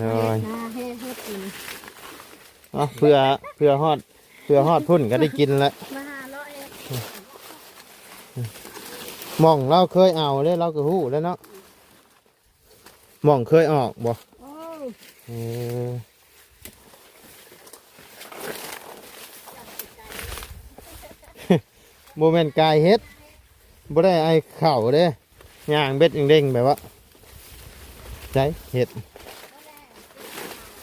เลยนาให้ให้กินเอาเพื่อเพื่อฮอดเพื่อฮอดพุ่นก็ได้กินแล้วมาหาเลาะเองหมองเราเคยเอาเลยเราก็หู้แล้วเนาะหมองเคยออกบ่โอ้เออโมเมนต์กายเฮ็ดบ่ได้ไอเข่าเด้ย่างเบ็ดเด้งๆแบบว่าใจเฮ็ด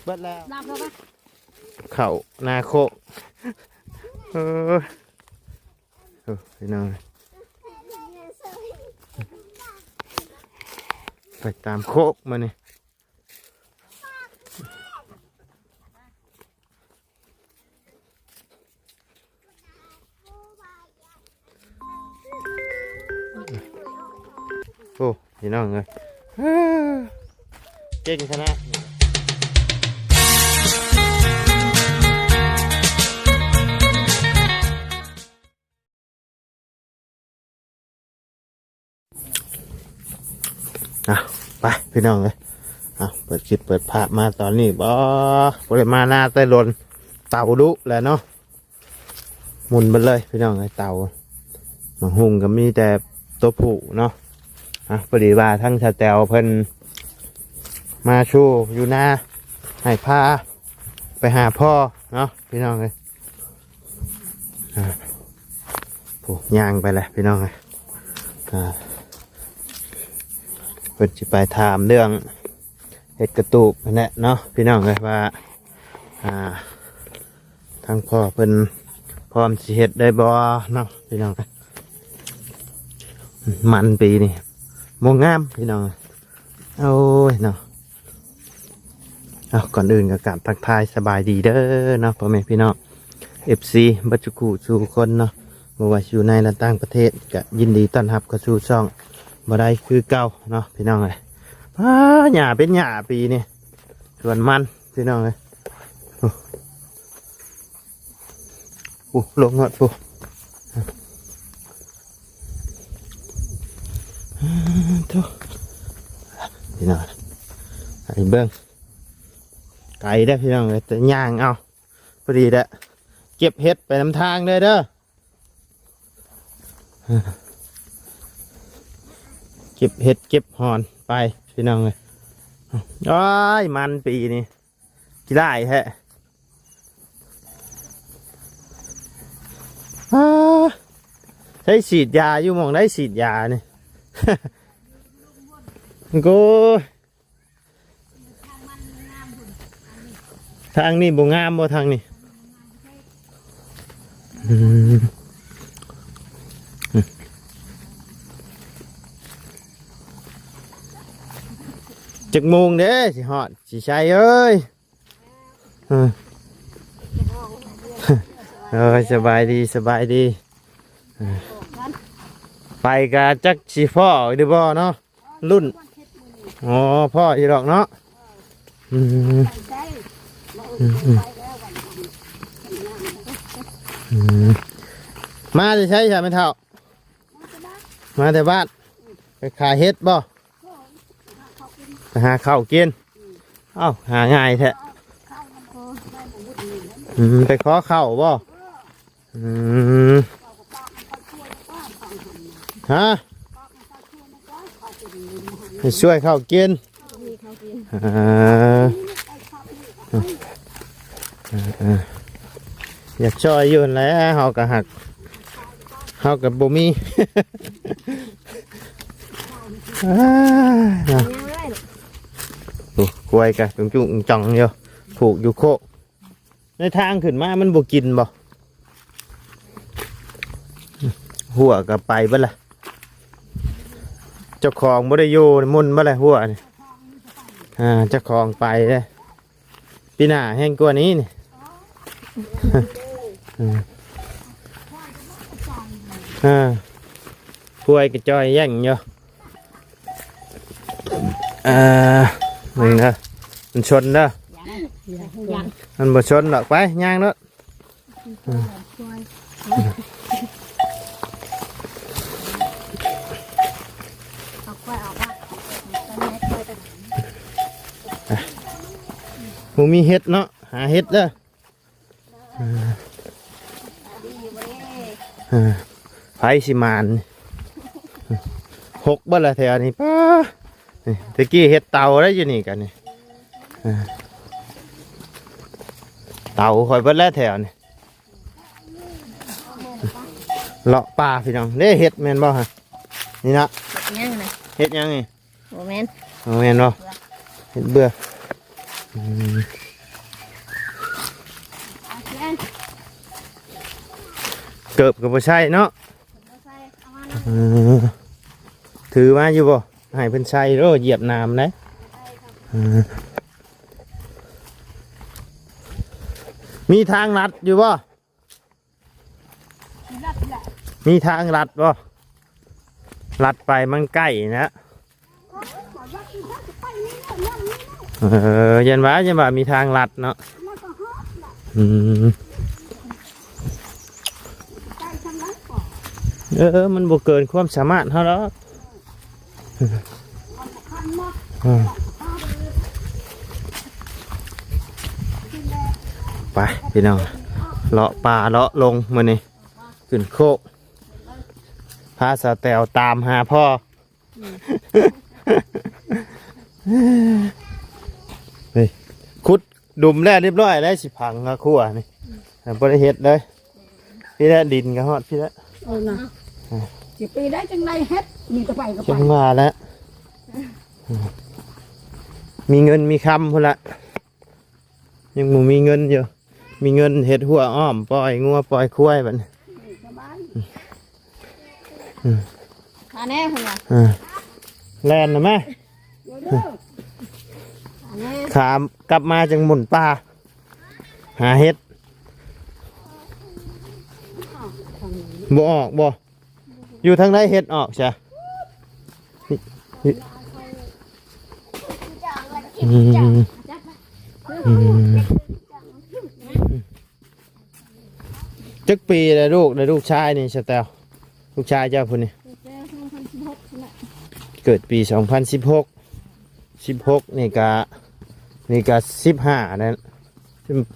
เบิดแล้วรับแล้วปะเข่านาโคกเออเออพี่น้องไปตามโคกมานี่โอ้พี่น้องเลยเอ้อเก่งขนาดนี้อะ ไปพี่น้องเลยอะเปิดคลิปเปิดภาพมาตอนนี้บ่บริมาหน้าใต้ลนเต่าดุแหล้วเนาะหมุนไปเลยพี่น้องไอ้เต่าหมาหุงก็มีแต่ตัวผู้เนาะอะพอดีว่าทั้งชาแตวเพิ่นมาชูอยู่หน้าให้พาไปหาพ่อเนาะพี่น้องเลยผูย่างไปเลยพี่น้องเลยอ่า เพิ่นสิไปถามเรื่องเห็ดกระตูบนั่นแหละเนาะพี่น้องเลยว่าอ่าทางพ่อเพิ่นพร้อมสิเฮ็ดได้บ่เนาะพี่น้องเอ้ยมันปีนี่มงงามพี่น้องโอ้ยเนาะเอาก่อนอื่นก็กราบทักทายสบายดีเด้อเนาะพ่อแม่พี่น้อง FC บัจจุกุสู่คนเนาะบ่ว่าอยู่ในและต่างประเทศก็ยินดีต้อนรับเข้าสู่ช่อง บ่ได้คือเก่าเนาะพี่น้องเลยอ้าหญ้าเป็นหญ้าปีนี่ส่วนมันพี่น้องเลยโอ้โอ้ลงหอดปุ๊ทุพี่น้องไอ้เบิ้งไก่ได้พี่น้องเลยแต่ย่างเอาพอดีแหละเก็บเห็ดไปน้ำทางเลยเด้อ เก็บเห็ดเก็บหอนไปพี่น้องเลยอ้ายมันปีนี่กี่ได้แฮะอ้าใช้ฉีดยาอยู่มองได้ฉีดยาเนี่ยกูทางนี้บ่งามบ่ทางนี้ จักโมงเด้สิฮอดสิใช่เอ้ยเออสบายดีสบายดี ไปกะจักสิพ่อหรือบ่เนาะรุ่นอ๋อพ่ออีดอกเนาะอืมมาจะใช้ใช่ไหมเท่า มาแต่บ้านไปขายเฮ็ดบ่ หาข้าวกินเอ้าหาง่ายแท้อืมไปขอข้าวบ่อืมฮะช่วยข้าวกินมีเขากินอยากช่วยยืนแล้วเฮากะหักเฮากับบ่มีอ่า เนาะยังเลยโอ้กล้วยกะจุงจุงจังเดียผูกอยู่โค ในทางขึ้นมามันบ่กินบ่หัวกับไปบ่ละเจ้าของบ่ได้อยู่มุนบ่ละหัวนี่อ่าเจ้าของไปเลยปีหน้าแห้งกว่านี้นี่ยอ่ากวยกระจอยแย่งอยู่อ่า เด้อมันชนเด้อมันบ่ชนหรอกไปย่างเนาะเอะหมูมีเห็ดเนาะหาเห็ดเด้อไผสิมานหกบ่ละแถวนี้ป้า นี่ตะกี้เห็ดเตาได้อยู่นี่กันนี่อ่าเตาคอยเบิดแล้วแถวนี่เลาะป่าพี่น้องเด้เห็ดแม่นบ่ฮะนี่นะยังนะเห็ดหยังนี่โมเมนเอาแม่นบ่เห็ดเบื่ออืมเกิบกับบ่ใช่เนาะเออถือมาอยู่บ่ ให้เพิ่นใส่โรเหยียบน้ำนะมีทางลัดอยู่บ่มีทางลัดบ่ลัดไปมันใกล้นะเออยันว่ายันว่ามีทางลัดเนาะอืมเออ มันบ่เกินความสามารถเท่าแล้ว ไปพี่น้องเลาะป่าเลาะลงมือนี่ขึ้นโคกพาสาแตวตามหาพ่ออเฮ้ยขุดดุมแล้วเรียบร้อยแล้วสิพังกะคั่วนี่บริเฮ็ดเลย พี่ละดินกะฮอดพี่ละเออนะ สิปีได้จังไรเฮ็ดมีก็ไปก็ไป จังมาแล้ว มีเงินมีคำพุ่นละ ยังมูมีเงินอยู่ มีเงินเห็ดหัวอ้อม ปล่อยงัวปล่อยควายบัดนี้สบายอันนี้คุณอะอ่าแลนนะแม่เดี๋ยวเด้ออันนี้ขามกลับมาจังหมุนป่า หาเห็ดบ่ออกบ่ อยู่ทางไหนเห็ดออกใช่อืมอืมจักปีเลยลูกเลยลูกชายนี่สแตลลูกชายเจ้าพุ่นนี่เจ้าสองพันสิบหกนะเกิดปี2016 16นี่กะนี่กะ15นั่น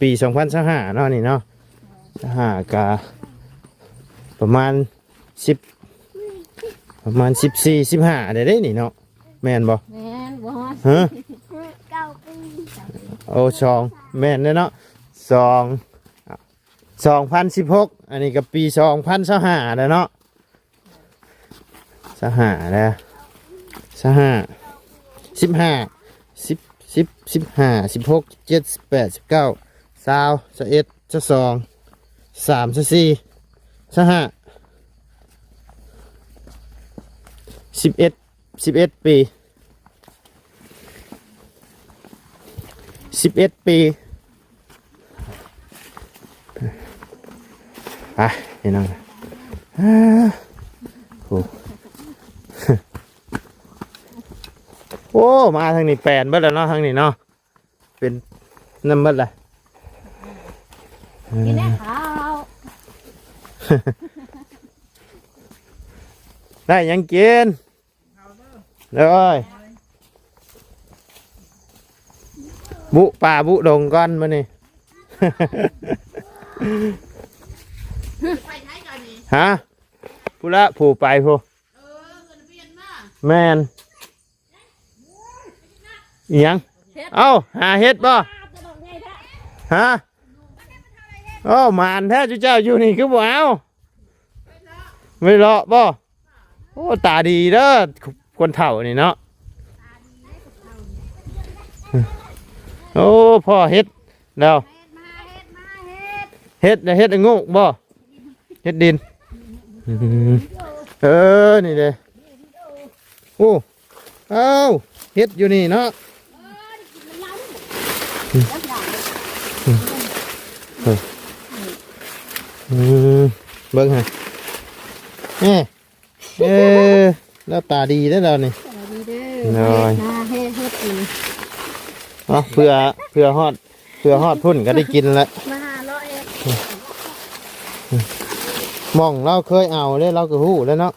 ปี2025เนาะนี่เนาะ5กะประมาณ10 ประมาณ14 15ได้ได้นี่เนาะแม่นบ่แม่นบ่ฮอดฮะเก้าปีโอ้สองแม่นเด้อเนาะสอง2016อันนี้ก็ปี2025แล้วเนาะสหาแล้วสหาสิบห้าสิบสิบสิบห้าสิบหกเจ็ดสิบแปดสิบเก้าสาวสิบเอ็ดสิบสองสามสิบสี่สหา สิบเอ็ดสิบเอ็ดปีสิบเอ็ดปีไปพี่น้องอ่าโอ้โอ้มาทางนี้แปลนเบิดแล้วเนาะทางนี้เนาะเป็นน้ำเบิดเลยกินแน่ข้าวได้หยังกิน เลยบุป่าบุดงก่อนมานี่ ฮะผู้ละผู้ไปผู้แมนอิหยังเอ้าหาเฮ็ดบ่ฮะโอ้มานแท้จุเจ้าอยู่นี่คือบ่เอาไม่เลาะบ่โอ้ตาดีเด้อ คนเฒ่านี่เนาะโอ้พ่อเฮ็ดแล้วเฮ็ดน่ะเฮ็ดงกบ่เฮ็ดดินเออนี่เด้โอ้เอ้าเฮ็ดอยู่นี่เนาะเบิ้งฮะเอ๊ะเออ แล้วตาดีได้อเรานี่สวัสดีเด้อน้อยมาเฮ็ดเฮ็ดกินเนาะเพื่อเพื่อฮอดเพื่อฮอดพุ่นก็ได้กินแล้วมาหาเลาะเอ็ดหมองเราเคยเอาเลยเราก็หู้แล้วเนาะ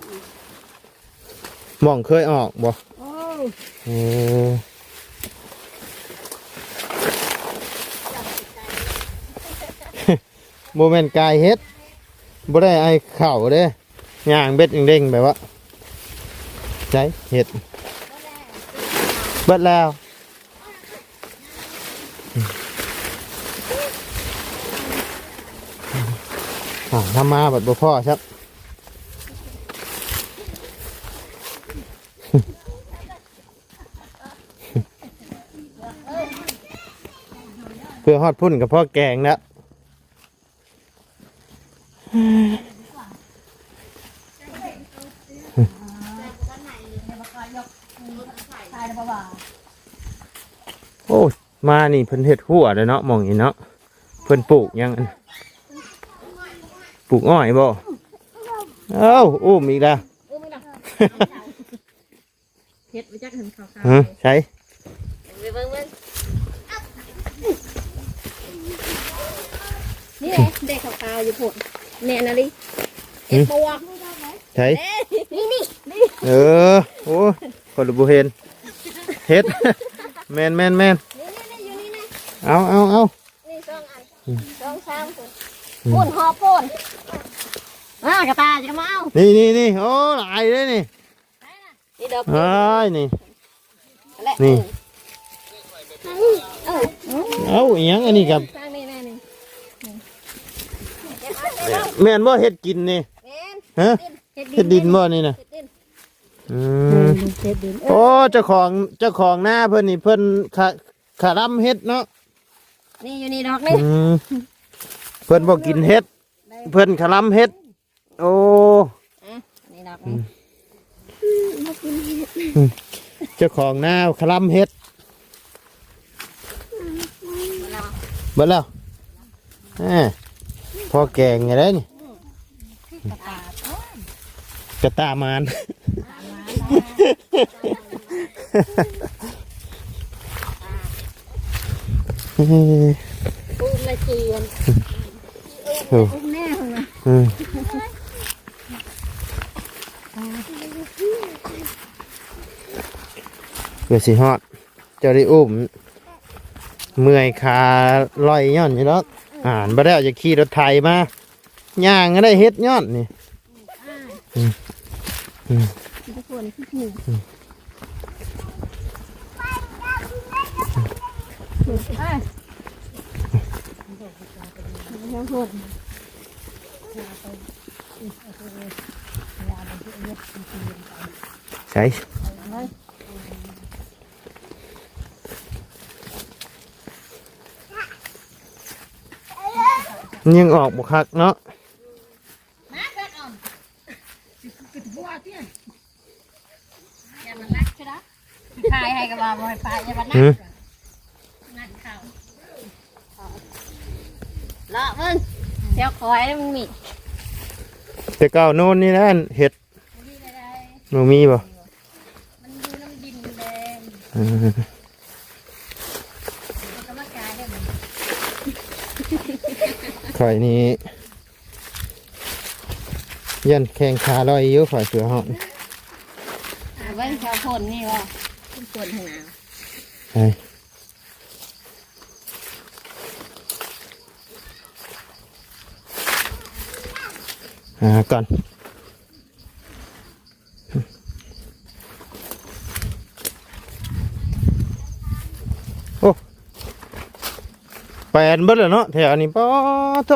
หมองเคยออกบ่โอ้เออโมเมนต์กายเฮ็ดบ่ได้ไอเข่าเด้ย่างเบ็ดเด้งๆแบบว่า ใช่เฮ็ดเบิดแล้วอ่าทำมาบัดบ่พ่อครับเพื่อฮอดพุ่นกับพ่อแกงแล้ว โอ้ย มานี่เพิ่นเฮ็ดหัวเลยเนาะหมองนี่เนาะเพิ่นปลูกหยังอันปลูกอ้อยบ่เอ้าอุ้มอีกแล้วเฮ็ดไปจักถึงขาวฮะใช่ๆไปเบิ่งเบิ่งนี่แหละเด็กขาวๆอยู่พุ่นเนี่ยนะลิเอ็ดปวกใช่นี่นี่เออโอ้ยคนละบ่เห็นเฮ็ดแม่นแม่นแม่นนี่นี่อยู่นี่นะ เอาเอาเอานี่สองอันสองสามพุ่นพุ่นหอพุ่นอ่ากระตายจะมาเอานี่นี่นี่โอ้หลายเลยนี่นี่เด้ออ้ายนี่และนี่เออเอาอีหยังอันนี้กับทางนี้แน่นี่แม่นบ่เฮ็ดกินนี่แม่นฮะเฮ็ดเฮ็ดดินบ่นี่น่ะเฮ็ดดินอืมเฮ็ดดินโอ้เจ้าของเจ้าของหน้าเพิ่นนี่เพิ่นขาขาลํเฮ็ดเนาะ นี่อยู่นี่ดอกนี่อืมเพิ่นบ่กินเฮ็ด เพิ่นขาลํเฮ็ด โอ้นี่ดอกนี่เจ้าของหน้าขาลํเฮ็ดเบิดแล้วแหมพอแกงไงได้นี่กระตามาน ปูละเจียนโอ้ปูแม่ของมันเพื่อสิฮอดเจ้าได้อุ้ม เมื่อยขาลอยย่อนอยู่แล้วอ่านบ่ได้จะขี่รถไถมาย่างก็ได้เฮ็ดย่อนนี่ทุกคนที่ถูก ทุกคนใช่ยั ข่าวเลาะมึงเดี๋ยวคอยแล้วมึงมีแต่เก่าโน่นนี่นะเห็ดมีอะไรหนูมีบ่มันดูน้ำดินแดงอืมมันก็มากายได้เหมือนข่อยนี้ยันแข่งขาลอยอยู่ข่อยเสือหอนอ่าเบิ้งแถวพนนี่ว่าพ่นขนาดใช่ อาก่อนโอ้แปดเบิดเลยเนาะแถวนี้ป้อโต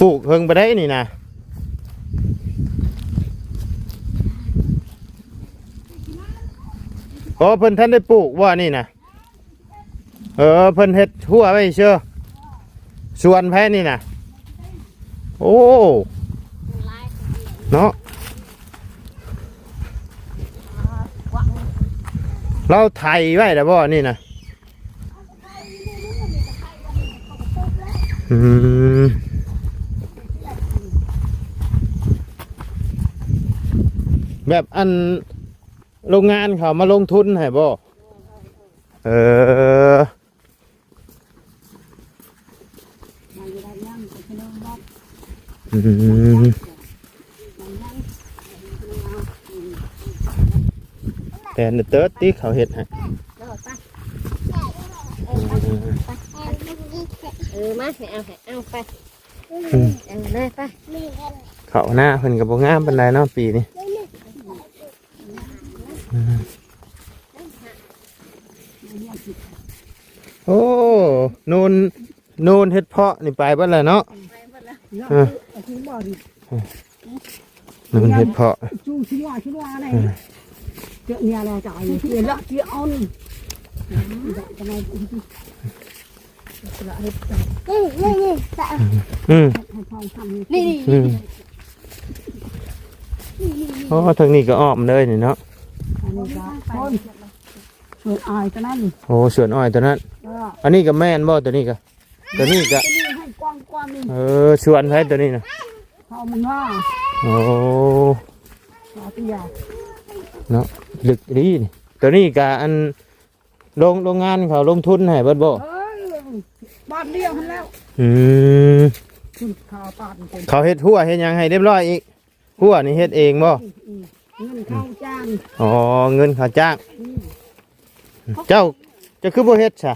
ปลูกเพิ่งไปได้นี่นะโอ้เพิ่นท่านได้ปลูกว่านี่นะ เออเพิ่นเฮ็ดหัวไว้เชื่อส่วนแพ้นี่นะโอ้เนาะเราไทยไว้แล้วบ่นี่นะอืมแบบอันโรงงานเขามาลงทุนให้บ่เออ อืมแต่เนเติร์ดที่เขาเห็ดให้เลิกปะเออมาให้เอาให้เอาไปอืมเอาเลยไปเขาหน้าเพิ่นก็บ่งามปานใดเนาะปีนี้อืมโอ้นูนนูนเฮ็ดเพาะนี่ไปเบิดแล้วเนาะ เออเอาที่บ่ดินูนเฮ็ดเพาะชูชิว่าชิว่าอะไรเจ้าเนี่ยเราจ่ายเดี๋ยวละเจ้าเอานี่ทำไมคุณที่ละเฮ็ดให้อืมทองทำนี่อืมโอ้ทางนี้ก็อ้อมเลยนี่เนาะอันนี้ก็คนเปิดอายกันนั่นโอ้สวนอ้อยตัวนั้นเอออันนี้ก็แม่นบ่ตัวนี้ก็ตัวนี้ก็จะมีให้ กว้างกว้างนี่เออสวนไผตัวนี้น่ะเขามึงว่าโอ้ขอเตียเนาะลึกดีนี่ตัวนี้ก็อันโรงโรงงานเขาลงทุนให้เบิดบ่เอ้ยบ้านเดียวกันแล้วอืมคุณข่าวปาดคนเขาเฮ็ดหัวเฮ็ดหยังให้เรียบร้อยอีกหัวนี่เฮ็ดเองบ่เงินเข้าจ้างอ๋อเงินเขาจ้าง เจ้าเจะคือบ่เฮ็ดซะ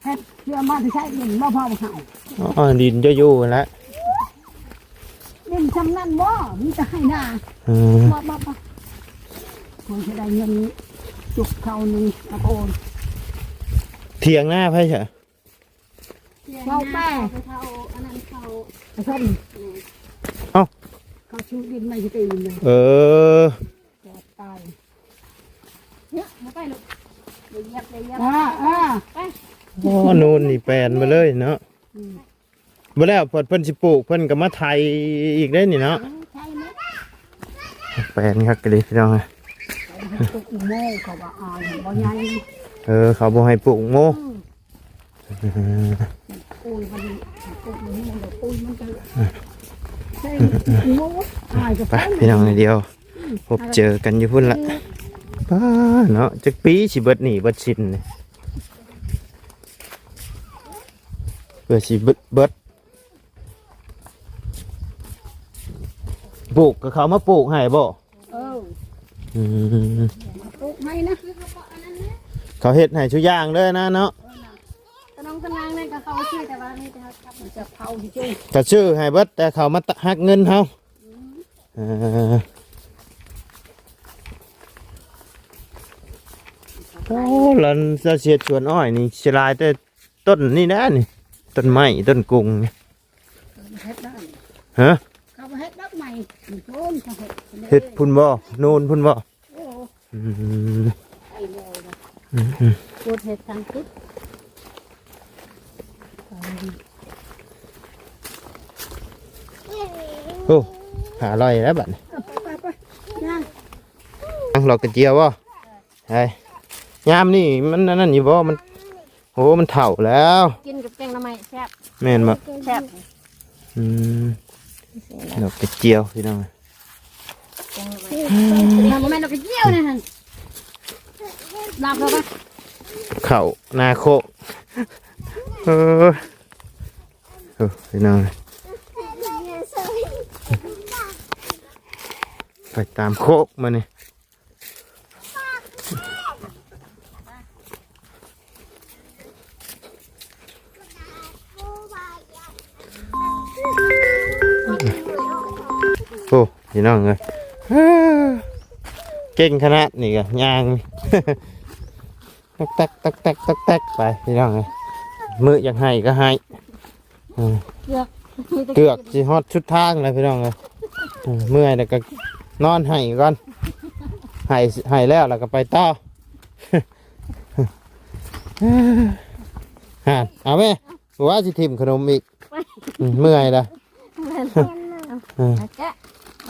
แพทย์เชื่อมาที่ใช้เงินบ่พอมาขายอ๋อดินจะอยู่นั่นแหล้วเงินชำนั่นบ่มีแต่ให้หน้าอืมบ่บ่บ่คนที่ได้เงินจุกเขาหนึ่งตะโกนเถียงหน้าไผซะเข้าแป้เขาอันนั้นเขาไอ้ส้มเอ้าเขาชูดินไม่ใช่ตีนเลยเออแกตายเนี่ยมาไปลูกเดี๋ยวเหยียบเดี๋ยวเหยียบอ่าอ่า โอ้นูนนี่แปลนมาเลยเนาะบ่แล้วเพิ่นเพิ่นสิปลูกเพิ่นก็มาไถอีกได้นี่เนาะใช่ไหมแปลนคักกะเลยพี่น้องเอ้ยตุกโม่เขาว่าอายบ่ใหญ่เออ เขาบ่ให้ปลูกโมปุยมันปุยมันเดี๋ยวปุยมันจะใช่โม่อายจะไปพี่น้องเดียว พบเจอกันอยู่พุ่นละป้าเนาะจักปีสิเบิดหนีเบิดสินนี่เพื่อสิเบิดเบิดปลูกก็เขามาปลูกให้บ่เอออืมปลูกให้นะเขาเฮ็ดให้ชุกอย่างเลยนะเนาะตะน้องตะนางเนี่ยก็เขาชื่อแต่ว่านี่จะครับมันจะเผาที่จุ้ยก็ชื่อให้เบิดแต่เขามาตะหักเงินเฮาเออโอ้ลันจะเสียชวนอ้อยนี่สลายแต่ต้นนี่นะนี่ ต้นไม้ต้นกุ้งนี่เฮ็ดได้ฮะเขาเฮ็ดดักใหม่โค่นเขาเฮ็ดเฮ็ดพุ่นบ่นูนพุ่นบ่โอ้อืมไอ้โม่นะอืมอืมพูดเห็ดทางทิศโอ้หาอร่อยแล้วบัดนี้ไปไปย่างอังหลอกกระเจียวบ่ไอ้ยามนี่มันนั่นอยู่บ่มันโอ้มันเฒ่าแล้ว แซ่บแม่นบ่แซ่บอืมดอกกระเจียวพี่น้องแกงหน้ำไม้ทำมาแม่นเราไปเยี่ยวเนี่ยฮะลาบเราปะเข้านาโคกเออเออพี่น้องไปตามโคกมานี่โพี่น้องเลยเอ้อเก่งขนาดนี่ก็ยางตักตักตักตักตักตักไปพี่น้องเลยมืออยากให้ก็ให้อืมเกือกเกือกสิฮอดชุดทางเลยพี่น้องเลยอืมเมื่อยแล้วก็นอนให้ก่อนให้ให้แล้วแล้วก็ไปต่อฮะเอาไหมว่าสิทิมขนมอีกอืมเมื่อยละ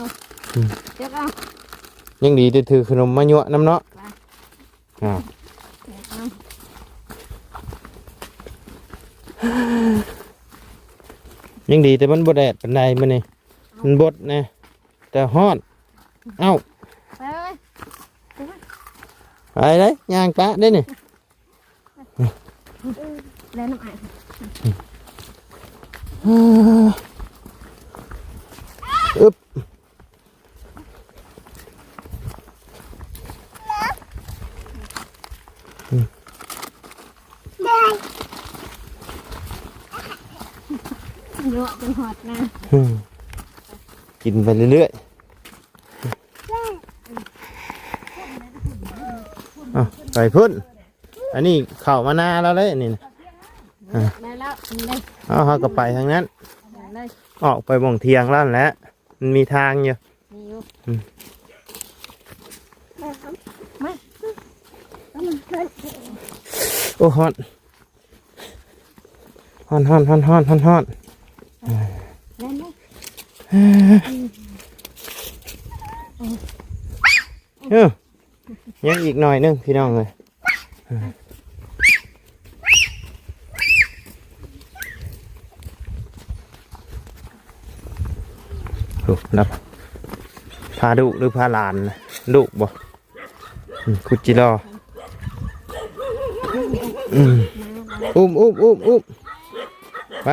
เอาแกะเอาเกือกเอายังดีได้ถือขนมมายั่วน้ำเนาะอ่ายังดีแต่มันบดแดดปันใดมันนี่มันบดนะแต่ฮ้อนเอ้าไปไปไปเลยย่างปะได้นี่แล้วน้ำไอ้อึบ เยอะจนหอดนะอืมกินไปเรื่อยๆอะไปพุ่น อันนี้เข่ามาหน้าแล้วเลยนี่นะได้แล้วได้เอาเขาก็ไปทางนั้น เลยออกไปบ่งเทียงแล้วแหละมันมีทางอยู่ นี่อยู่อืม มาต้องมาเฮ้ยโอ้ฮอนฮอนฮอนฮอนฮอนฮอนฮอน เนเลยเออยังอีกหน่อยนึงพี่น้องเลยโอ้นับพาดุหรือพาหลานดุบ่อืมคุจิรออุ้มอุ้มอุ้มอุ้มไป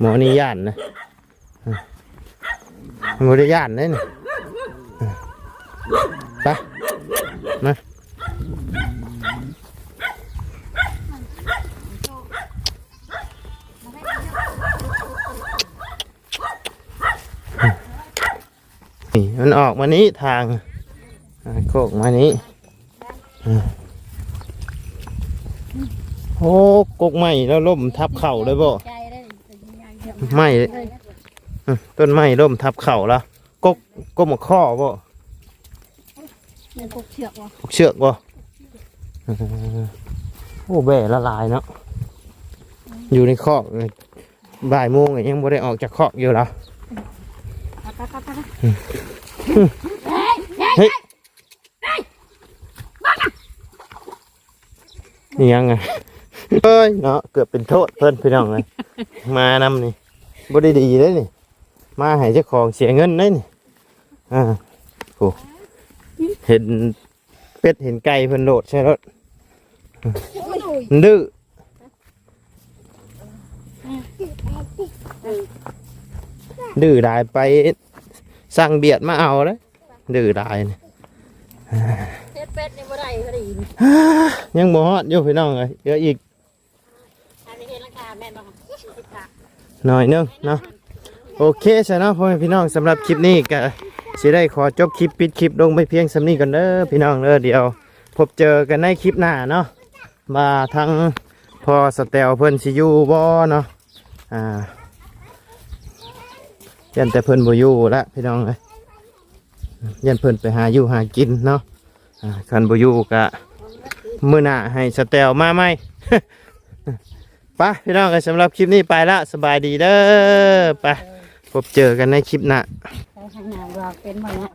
หมอนี่ย่านนะอืมหมอนี่ย่านเลยนี่ไปมาี่มันออกมานี้ทางโคกมานี้โอ้กกไม้แล้วล่มทับเข่าเลยบ่ ไงเดี๋ยวไม้อืมต้นไม้ล่มทับเข่าแล้วกกกกมาข้อบ่มันกกเชือกวะพวกเชือกบ่เออโอ้แบ่ละลายเนาะอยู่ในคอกเลยบ่ายโมงอะยังบ่ได้ออกจากคอกอยู่แล้วไปไปไปไปเฮ้ยนี่ยังไง เอ้ยเนาะเกือบเป็นโทษเพิ่นพี่น้องเลยมานำนี่บ่ได้ดีเลยนี่ มาให้เจ้าของเสียเงินเลยนี่อ่าโอ้เห็นเป็ดเห็นไก่เพิ่นโดดใช่รถมันดื้อดื้อได้ไปสั่งเบียดมาเอาเลยดื้อได้นี่เป็ดเป็ดในบ่ได้ก็ดียังบ่ฮอดอยู่พี่น้องเลยเยอะอีก อันนี้เห็นราคาแม่นบ่ครับสิบบาทหน่อยนึงเนาะโอเคใช่เนาะพ่อแม่พี่น้องสำหรับคลิปนี้ก็สิได้ขอจบคลิปปิดคลิปลงไปเพียงสำนี้ก่อนเด้อพี่น้องเด้อเดี๋ยว พบเจอกันในคลิปหน้าเนาะมาทั้งพอสเตลเพิ่นสิอยู่บ่เนาะอ่ายันแต่เพิ่นบ่อยู่ละพี่น้องเอ้ยยันเพิ่นไปหาอยู่หากินเนาะอ่าคันบ่อยู่ก็มื้อหน้าให้สเตลมาใหม ไปพี่น้องกันสำหรับคลิปนี้ไปละสบายดีเด้อไปพบเจอกันในคลิปหน้า ไปทางหน้าบอกเป็นบ่เนี่ย